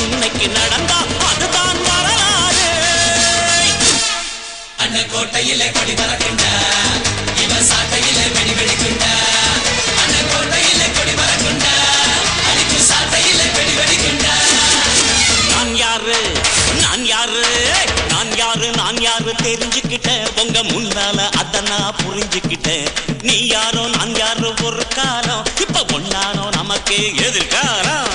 இன்னைக்கு நடந்தா அதுதான் வரலாறு. அண்ணன் கோட்டையிலே கொடி பறக்கின்ற இவன் சாட்டையிலே வெடி வெடிக்கின்ற அண்ணன் கோட்டையிலே கொடி பறக்கின்ற அடிக்கு சாட்டையிலே வெடி வெடிக்கின்ற நான் யாரு? நான் யாரு? நான் யாரு? நான் யாரு? தெரிஞ்சுக்கிட்டேன். உங்க முன்னால அத நான் புரிஞ்சுக்கிட்டேன். நீ யாரோ? நான் யாரு? ஒரு காலம் இப்ப ஒன்னானோ நமக்கு எதிர்காலம்.